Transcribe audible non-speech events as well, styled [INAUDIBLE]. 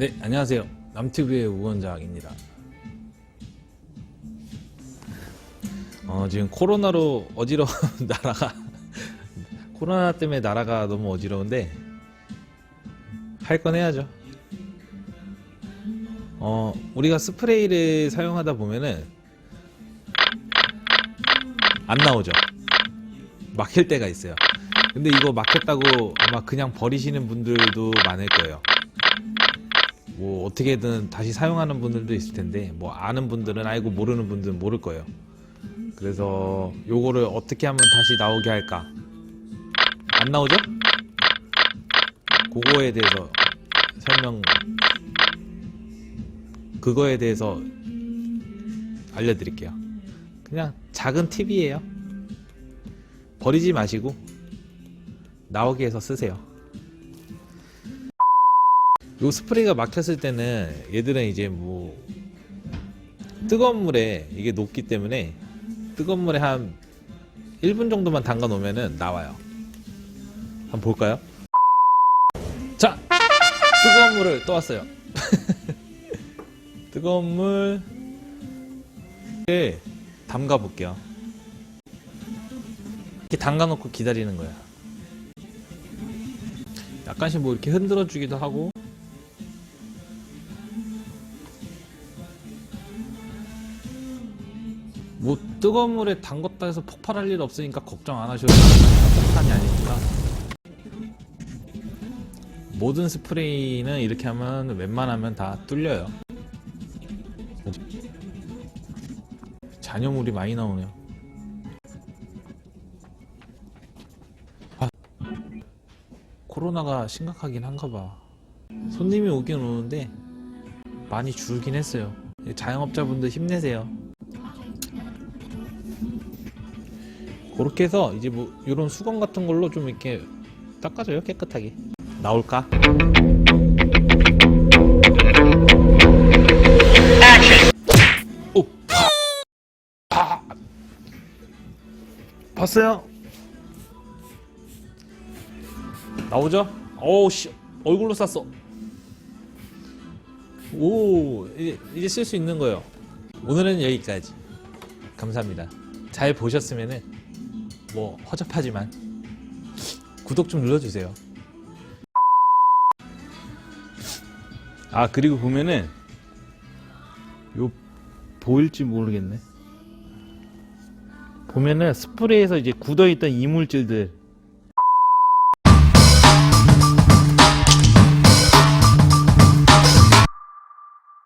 네, 안녕하세요. 남TV의 우원장입니다. 어, 지금 코로나로 어지러운 [LAUGHS] 나라가, 코로나 때문에 나라가 너무 어지러운데, 할 건 해야죠. 어, 우리가 스프레이를 사용하다 보면은, 안 나오죠. 막힐 때가 있어요. 근데 이거 막혔다고 아마 그냥 버리시는 분들도 많을 거예요. 뭐 어떻게든 다시 사용하는 분들도 있을 텐데 뭐 아는 분들은 알고 모르는 분들은 모를 거예요. 그래서 요거를 어떻게 하면 다시 나오게 할까? 안 나오죠? 그거에 대해서 설명 그거에 대해서 알려드릴게요. 그냥 작은 팁이에요. 버리지 마시고 나오게 해서 쓰세요. 요 스프레이가 막혔을 때는 얘들은 이제 뭐 뜨거운 물에 이게 녹기 때문에 뜨거운 물에 한 1분 정도만 담가 놓으면은 나와요. 한번 볼까요? 자, 뜨거운 물을 떠왔어요. [LAUGHS] 뜨거운 물을 담가 볼게요. 이렇게 담가 놓고 기다리는 거야. 약간씩 뭐 이렇게 흔들어 주기도 하고 뭐 뜨거운 물에 담궜다 해서 폭발할 일 없으니까 걱정 안 하셔도. 폭탄이 아니니까. 모든 스프레이는 이렇게 하면 웬만하면 다 뚫려요. 잔여물이 많이 나오네요. 아, 코로나가 심각하긴 한가 봐. 손님이 오긴 오는데 많이 줄긴 했어요. 자영업자분들 힘내세요 그렇게 해서 이제 뭐 이런 수건 같은 걸로 좀 이렇게 닦아줘요 깨끗하게 나올까? 오! 파! 파! 봤어요? 나오죠? 어우 씨 얼굴로 쌌어 오 이제, 이제 쓸 수 있는 거예요 오늘은 여기까지 감사합니다 잘 보셨으면은 뭐 허접하지만 구독 좀 눌러주세요. 아 그리고 보면은 요 보일지 모르겠네. 보면은 스프레이에서 이제 굳어있던 이물질들